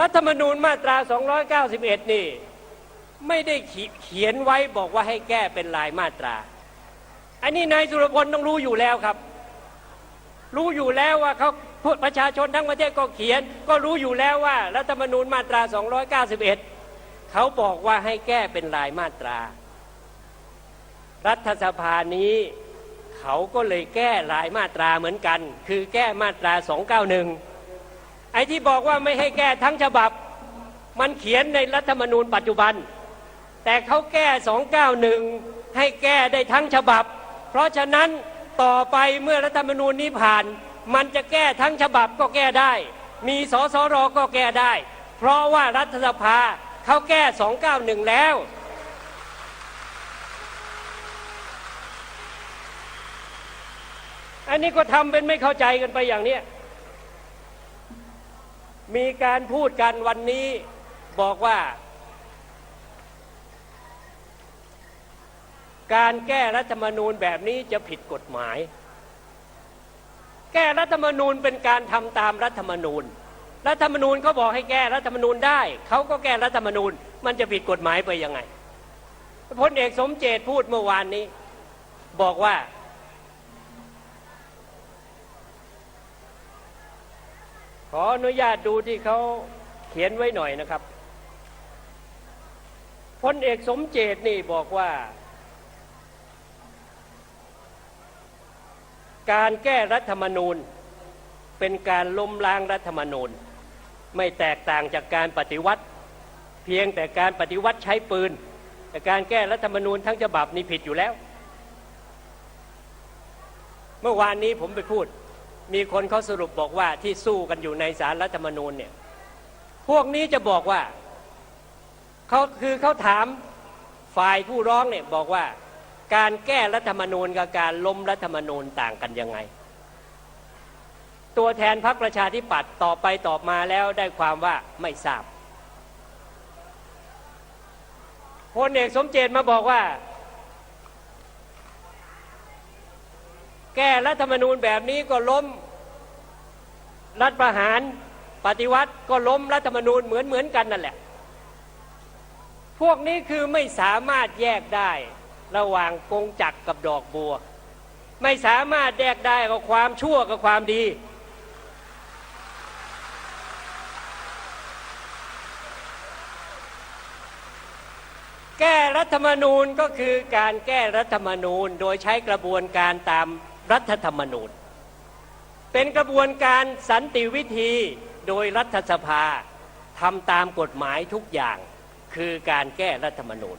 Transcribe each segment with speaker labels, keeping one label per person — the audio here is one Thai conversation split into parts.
Speaker 1: รัฐธรรมนูญมาตรา 291 นี่ ไม่ได้เขียนไว้บอกว่าให้แก้เป็นลายมาตรา อันนี้นายสุรพลต้องรู้อยู่แล้วครับ รู้อยู่แล้วว่าเขาประชาชนทั้งประเทศก็เขียน ก็รู้อยู่แล้วว่ารัฐธรรมนูญมาตรา 291 เขาบอกว่าให้แก้เป็นลายมาตรา รัฐสภานี้เขาก็เลยแก้ลายมาตราเหมือนกัน คือแก้มาตรา 291 ไอ้ที่บอกว่าไม่ให้แก้ทั้งฉบับ มันเขียนในรัฐธรรมนูญปัจจุบัน แต่เขาแก้ 291 ให้แก้ได้ทั้งฉบับ เพราะฉะนั้นต่อไปเมื่อรัฐธรรมนูญนี้ผ่าน มันจะแก้ทั้งฉบับก็แก้ได้ มีสสรก็แก้ได้ เพราะว่ารัฐสภาเขาแก้ 291 แล้วอันนี้ก็ทำเป็นไม่เข้าใจกันไปอย่างเนี้ย มีการพูดกันวันนี้บอกว่า การแก้รัฐธรรมนูญแบบนี้จะผิดกฎหมาย แก้รัฐธรรมนูญเป็นการทำตามรัฐธรรมนูญ รัฐธรรมนูญเขาบอกให้แก้รัฐธรรมนูญได้เขาก็แก้รัฐธรรมนูญ มันจะผิดกฎหมายไปยังไงพลเอกสมเจตพูดเมื่อวานนี้ บอกว่า ขออนุญาตดูที่เขาเขียนไว้หน่อยนะครับพลเอกสมเจตนี่บอกว่า การแก้รัฐธรรมนูญ เป็นการล้มล้างรัฐธรรมนูญ ไม่แตกต่างจากการปฏิวัติ เพียงแต่การปฏิวัติใช้ปืน แต่การแก้รัฐธรรมนูญทั้งฉบับนี้ผิดอยู่แล้ว เมื่อวานนี้ผมไปพูด มีคนเขาสรุปบอกว่าที่สู้กันอยู่ในสารรัฐธรรมนูญเนี่ย พวกนี้จะบอกว่าเขาคือเขาถามฝ่ายผู้ร้องเนี่ยบอกว่าการแก้รัฐธรรมนูญกับการล้มรัฐธรรมนูญต่างกันยังไง ตัวแทนพรรคประชาธิปัตย์ตอบไปตอบมาแล้วได้ความว่าไม่ทราบพลเอกสมเจตมาบอกว่า แก้รัฐธรรมนูญแบบนี้ก็ล้ม รัฐประหารปฏิวัติก็ล้มรัฐธรรมนูญเหมือนเหมือนกันนั่นแหละ พวกนี้คือไม่สามารถแยกได้ระหว่างกงจักรกับดอกบัว ไม่สามารถแยกได้กับความชั่วกับความดี แก้รัฐธรรมนูญก็คือการแก้รัฐธรรมนูญโดยใช้กระบวนการตาม รัฐธรรมนูญ เป็นกระบวนการสันติวิธีโดยรัฐสภาทำตามกฎหมายทุกอย่างคือการแก้รัฐธรรมนูญ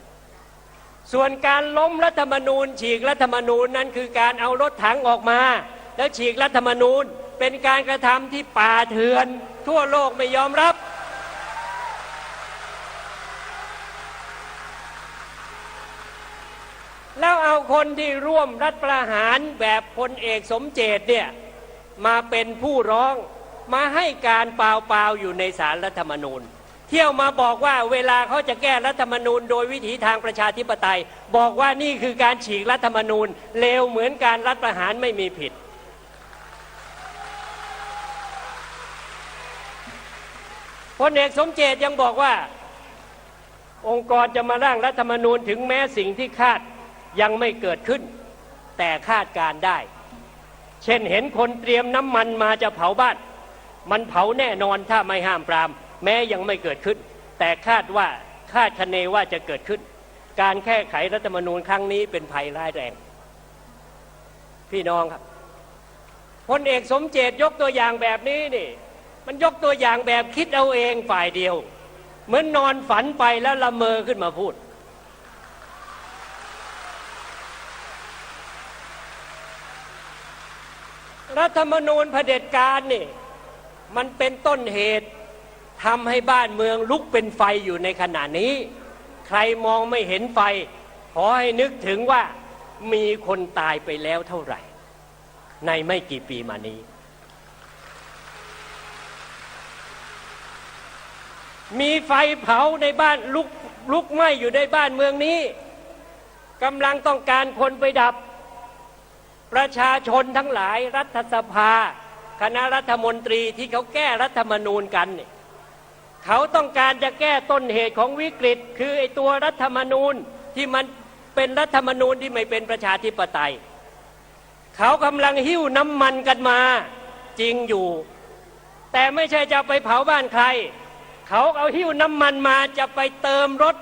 Speaker 1: ส่วนการล้มรัฐธรรมนูญ ฉีกรัฐธรรมนูญนั้นคือการเอารถถังออกมา แล้วฉีกรัฐธรรมนูญเป็นการกระทำที่ป่าเถื่อน ทั่วโลกไม่ยอมรับ แล้วเอา คนที่ร่วมรัฐประหารแบบพลเอกสมเจตเนี่ยมาเป็นผู้ร้องมาให้การเปล่าๆอยู่ในสารรัฐธรรมนูญ เที่ยวมาบอกว่าเวลาเขาจะแก้รัฐธรรมนูญ โดยวิถีทางประชาธิปไตย บอกว่านี่คือการฉีกรัฐธรรมนูญเลวเหมือนการรัฐประหารไม่มีผิด พลเอกสมเจตยังบอกว่า องค์กรจะมาร่างรัฐธรรมนูญถึงแม้สิ่งที่คาด ยังไม่เกิดขึ้น แต่คาดการได้ เช่นเห็นคนเตรียมน้ำมันมาจะเผาบ้าน มันเผาแน่นอนถ้าไม่ห้ามปราม แม้ยังไม่เกิดขึ้น แต่คาดว่าคาดคะเนว่าจะเกิดขึ้น การแก้ไขรัฐธรรมนูญครั้งนี้เป็นภัยร้ายแรง พี่น้องครับพลเอกสมเจตยกตัวอย่างแบบนี้นี่มันยกตัวอย่างแบบคิดเอาเองฝ่ายเดียว เหมือนนอนฝันไปแล้วละเมอขึ้นมาพูด รัฐธรรมนูญเผด็จการนี่ มันเป็นต้นเหตุทำให้บ้านเมืองลุกเป็นไฟอยู่ในขณะนี้ ใครมองไม่เห็นไฟ ขอให้นึกถึงว่ามีคนตายไปแล้วเท่าไหร่ ในไม่กี่ปีมานี้ มีไฟเผาในบ้านลุกลุกไหม้อยู่ในบ้านเมืองนี้กำลังต้องการคนไปดับ ประชาชนทั้งหลายรัฐสภา คณะรัฐมนตรีที่เขาแก้รัฐธรรมนูญกันเนี่ยเขาต้องการจะแก้ต้นเหตุของวิกฤต คือไอตัวรัฐธรรมนูญที่มันเป็นรัฐธรรมนูญที่ไม่เป็นประชาธิปไตย เขากำลังหิ้วน้ำมันกันมาจริงอยู่ แต่ไม่ใช่จะไปเผาบ้านใคร เขาเอาหิ้วน้ำมันมาจะไปเติมรถ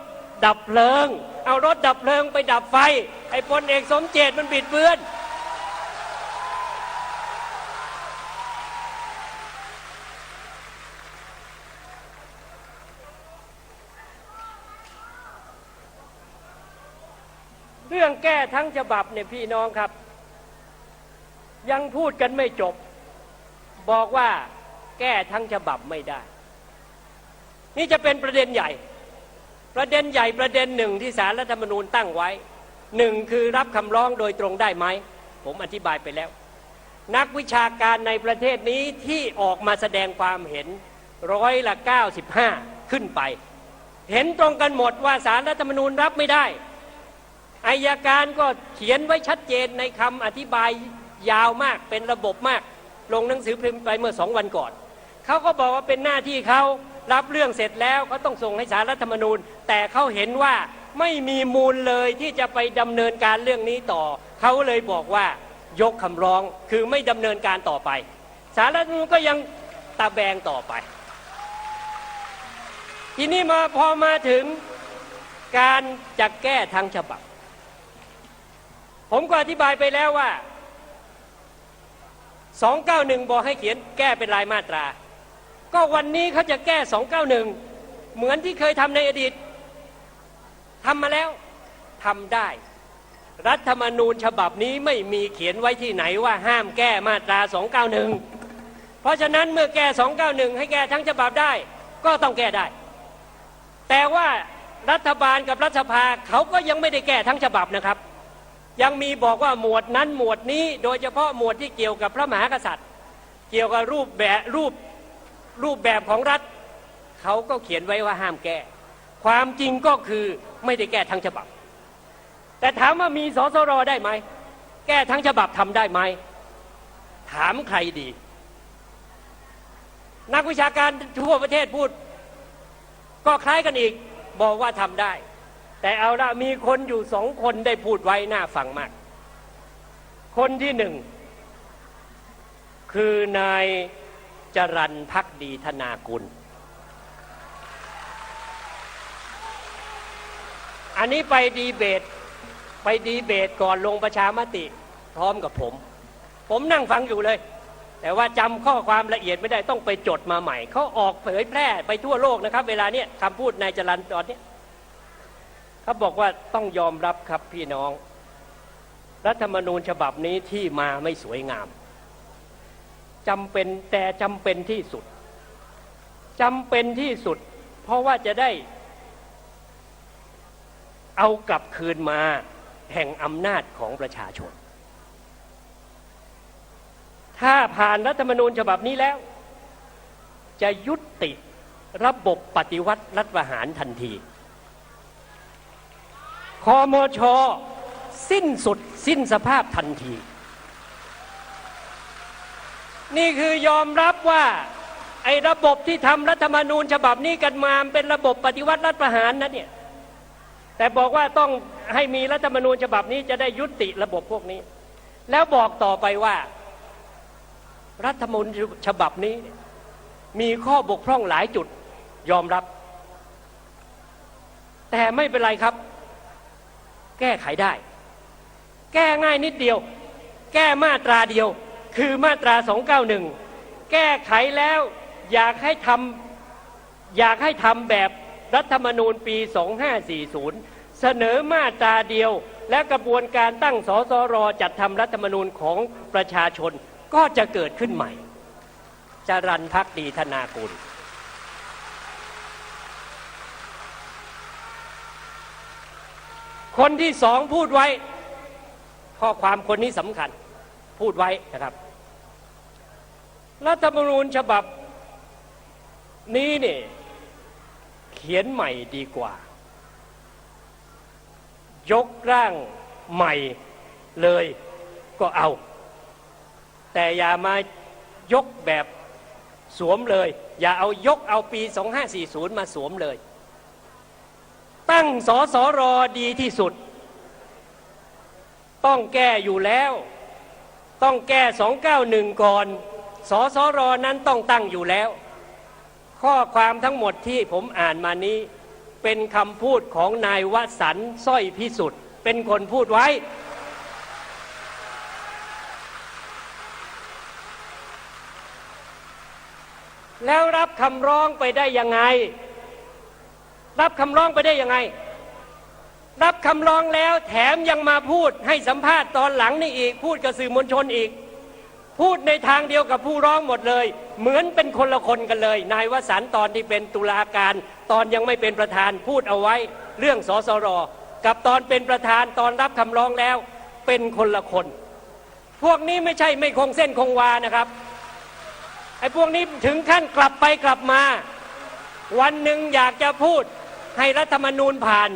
Speaker 1: ดับเพลิง เอารถดับเพลิงไปดับไฟ ไอ้พลเอกสมเจตมันบิดเบือน เรื่องแก้ทั้งฉบับเนี่ยพี่น้องครับ ยังพูดกันไม่จบ บอกว่าแก้ทั้งฉบับไม่ได้ นี่จะเป็นประเด็นใหญ่ ประเด็นใหญ่ประเด็นหนึ่งที่สารรัฐธรรมนูญตั้งไว้หนึ่งคือรับคำร้องโดยตรงได้ไหม ผมอธิบายไปแล้ว นักวิชาการในประเทศนี้ที่ออกมาแสดงความเห็นร้อยละ 95 ขึ้นไป เห็นตรงกันหมดว่าสารรัฐธรรมนูญรับไม่ได้ อายการก็เขียนไว้ชัดเจนในคำอธิบายยาวมากเป็นระบบมาก ลงหนังสือพิมพ์ไปเมื่อสองวันก่อนเขาก็บอกว่าเป็นหน้าที่เขารับเรื่องเสร็จแล้วเขาต้องส่งให้สารรัฐธรรมนูญ แต่เขาเห็นว่าไม่มีมูลเลยที่จะไปดำเนินการเรื่องนี้ต่อ เขาเลยบอกว่ายกคำร้องคือไม่ดำเนินการต่อไป สารรัฐธรรมนูญก็ยังตาแบงต่อไป ทีนี้มาพอมาถึงการจะแก้ทางฉบับ ผมก็อธิบายไปแล้วว่า 291 บอกให้เขียนแก้เป็นรายมาตรา ก็วันนี้เขาจะแก้ 291 เหมือนที่เคยทำในอดีตทำมาแล้วทำได้ รัฐธรรมนูญฉบับนี้ไม่มีเขียนไว้ที่ไหนว่าห้ามแก้มาตรา 291 เพราะฉะนั้นเมื่อแก้ 291 ให้แก้ทั้งฉบับได้ ก็ต้องแก้ได้ แต่ว่ารัฐบาลกับรัฐสภาเขาก็ยังไม่ได้แก้ทั้งฉบับนะครับ ยังมีบอกว่าหมวดนั้นหมวดนี้ โดยเฉพาะหมวดที่เกี่ยวกับพระมหากษัตริย์ เกี่ยวกับรูปแบบรูปรูปแบบของรัฐเขาก็เขียนไว้ว่าห้ามแก้ ความจริงก็คือไม่ได้แก้ทั้งฉบับ แต่ถามว่ามีสสรได้ไหมแก้ทั้งฉบับทำได้ไหมถามใครดี นักวิชาการทั่วประเทศพูด ก็คล้ายกันอีกบอกว่าทำได้ แต่เอาละมีคนอยู่สองคนได้พูดไว้น่าฟังมาก คนที่หนึ่ง คือนายจรันพักดีธนากุล อันนี้ไปดีเบต ไปดีเบตก่อนลงประชามติ พร้อมกับผม ผมนั่งฟังอยู่เลย แต่ว่าจำข้อความละเอียดไม่ได้ต้องไปจดมาใหม่ เขาออกเผยแพร่ไปทั่วโลกนะครับ เวลาเนี้ยคำพูดนายจรันตอนเนี้ย เขาบอกว่าต้องยอมรับครับพี่น้อง รัฐธรรมนูญฉบับนี้ที่มาไม่สวยงามจำเป็นแต่จำเป็นที่สุดจำเป็นที่สุด เพราะว่าจะได้ เอากลับคืนมาแห่งอำนาจของประชาชน ถ้าผ่านรัฐธรรมนูญฉบับนี้แล้ว จะยุติระบบปฏิวัติรัฐประหารทันที คอมช สิ้นสุดสิ้นสภาพทันที นี่คือยอมรับว่า ไอ้ระบบที่ทำรัฐธรรมนูญฉบับนี้กันมาเป็นระบบปฏิวัติรัฐประหารนะเนี่ยแต่บอกว่าต้องให้มีรัฐธรรมนูญฉบับนี้จะได้ยุติระบบพวกนี้ แล้วบอกต่อไปว่า รัฐธรรมนูญฉบับนี้ มีข้อบกพร่องหลายจุดยอมรับ แต่ไม่เป็นไรครับ แก้ไขได้ แก้ง่ายนิดเดียว แก้มาตราเดียว คือมาตรา 291 แก้ไขแล้วอยากให้ทำอยากให้ทำแบบรัฐธรรมนูญปี 2540 เสนอมาตราเดียว และกระบวนการตั้งสสรจัดทำรัฐธรรมนูญของประชาชนก็จะเกิดขึ้นใหม่จรันพักดีธนากุล คนที่สองพูดไว้ ข้อความคนนี้สำคัญพูดไว้นะครับ รัฐธรรมนูญฉบับนี้เนี่ยเขียนใหม่ดีกว่า ยกร่างใหม่เลยก็เอา แต่อย่ามายกแบบสวมเลย อย่าเอายกเอาปี 2540 มาสวมเลย ตั้งสสรดีที่สุด ต้องแก้อยู่แล้ว ต้องแก้ 291 ก่อนสสรนั้นต้องตั้งอยู่แล้ว ข้อความทั้งหมดที่ผมอ่านมานี้เป็นคำพูดของนายวสันสร้อยพิสุทธิ์เป็นคนพูดไว้ แล้วรับคำร้องไปได้ยังไง รับคำร้องไปได้ยังไง รับคำร้องแล้วแถมยังมาพูดให้สัมภาษณ์ตอนหลังนี่อีก พูดกับสื่อมวลชนอีก พูดในทางเดียวกับผู้ร้องหมดเลย เหมือนเป็นคนละคนกันเลย นายวสันต์ตอนที่เป็นตุลาการ ตอนยังไม่เป็นประธานพูดเอาไว้ เรื่องสสรกับตอนเป็นประธานตอนรับคำร้องแล้ว เป็นคนละคน พวกนี้ไม่ใช่ไม่คงเส้นคงวานะครับไอ้พวกนี้ถึงขั้นกลับไปกลับมา วันหนึ่งอยากจะพูด ให้รัฐธรรมนูญผ่าน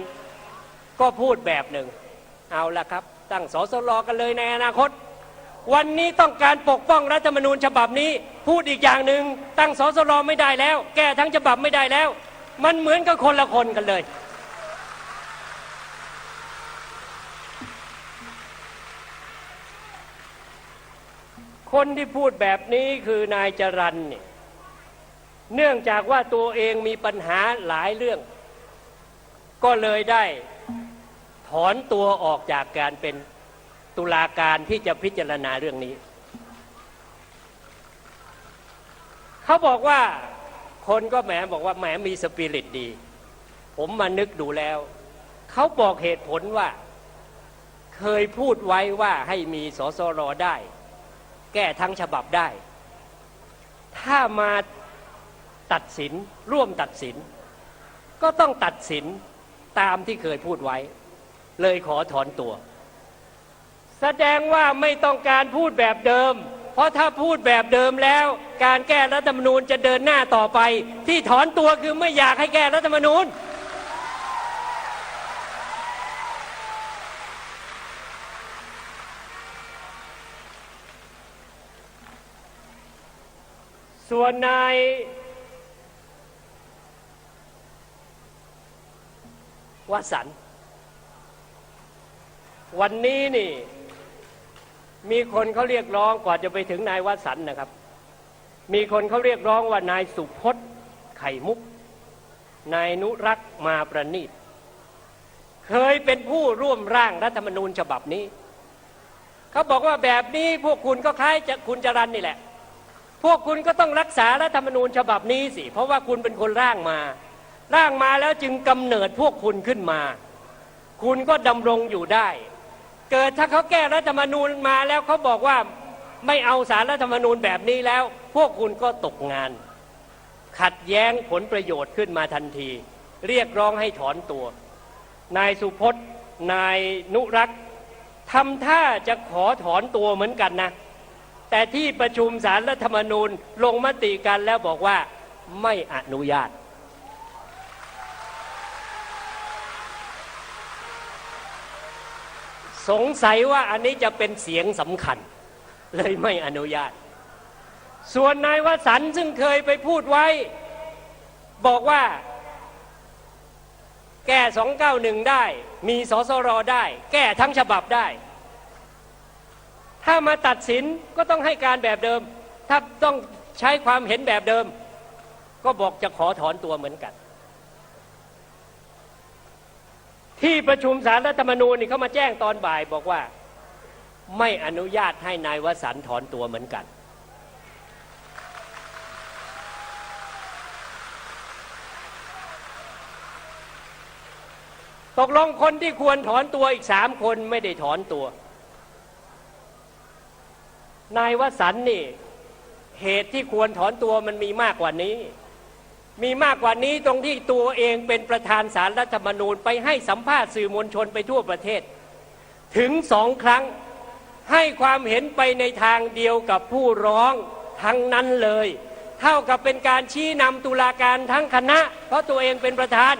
Speaker 1: ก็พูดแบบหนึ่ง เอาละครับ ตั้งสสรกันเลยในอนาคต วันนี้ต้องการปกป้องรัฐธรรมนูญฉบับนี้ พูดอีกอย่างหนึ่งตั้งสสรไม่ได้แล้ว แก้ทั้งฉบับไม่ได้แล้ว มันเหมือนกับคนละคนกันเลยคนที่พูดแบบนี้คือนายจรันเนี่ย เนื่องจากว่าตัวเองมีปัญหาหลายเรื่อง ก็เลยได้ถอนตัวออกจากการเป็นตุลาการที่จะพิจารณาเรื่องนี้ เขาบอกว่าคนก็แหมบอกว่าแหมมีสปิริตดี ผมมานึกดูแล้ว เขาบอกเหตุผลว่า เคยพูดไว้ว่าให้มีสสรได้ แก้ทั้งฉบับได้ ถ้ามาตัดสินร่วมตัดสิน ก็ต้องตัดสิน ตามที่เคยพูดไว้ เลยขอถอนตัว แสดงว่าไม่ต้องการพูดแบบเดิม เพราะถ้าพูดแบบเดิมแล้ว การแก้รัฐธรรมนูญจะเดินหน้าต่อไป ที่ถอนตัวคือไม่อยากให้แก้รัฐธรรมนูญส่วนนาย วสันวันนี้นี่ มีคนเขาเรียกร้องกว่าจะไปถึงนายวสันนะครับ มีคนเขาเรียกร้องว่านายสุพจน์ไข่มุก นายนุรักษ์มาประนีตเคยเป็นผู้ร่วมร่างรัฐธรรมนูญฉบับนี้ เขาบอกว่าแบบนี้พวกคุณก็คล้ายจะคุณจรันนี่แหละ พวกคุณก็ต้องรักษารัฐธรรมนูญฉบับนี้สิ เพราะว่าคุณเป็นคนร่างมา ร่างมาแล้วจึงกำเนิดพวกคุณขึ้นมา คุณก็ดำรงอยู่ได้ เกิดถ้าเขาแก้รัฐธรรมนูญมาแล้วเขาบอกว่าไม่เอาสารรัฐธรรมนูญแบบนี้แล้ว พวกคุณก็ตกงาน ขัดแย้งผลประโยชน์ขึ้นมาทันที เรียกร้องให้ถอนตัว นายสุพจน์นายนุรักษ์ทำท่าจะขอถอนตัวเหมือนกันนะ แต่ที่ประชุมสารรัฐธรรมนูญลงมติกันแล้วบอกว่าไม่อนุญาต สงสัยว่าอันนี้จะเป็นเสียงสำคัญ เลยไม่อนุญาต ส่วนนายวสันซึ่งเคยไปพูดไว้ บอกว่า แก้ 291 ได้ มีสสรได้ แก้ทั้งฉบับได้ ถ้ามาตัดสินก็ต้องให้การแบบเดิม ถ้าต้องใช้ความเห็นแบบเดิม ก็บอกจะขอถอนตัวเหมือนกัน ที่ประชุมสารรัฐธรรมนูญนี่เขามาแจ้งตอนบ่ายบอกว่า ไม่อนุญาตให้นายวสันถอนตัวเหมือนกัน ตกลงคนที่ควรถอนตัวอีกสามคนไม่ได้ถอนตัว นายวสันนี่ เหตุที่ควรถอนตัวมันมีมากกว่านี้ มีมากกว่านี้ตรงที่ตัวเองเป็นประธานสารรัฐธรรมนูญไปให้สัมภาษณ์สื่อมวลชนไปทั่วประเทศ ถึงสองครั้งให้ความเห็นไปในทางเดียวกับผู้ร้องทั้งนั้นเลย เท่ากับเป็นการชี้นำตุลาการทั้งคณะ เพราะตัวเองเป็นประธาน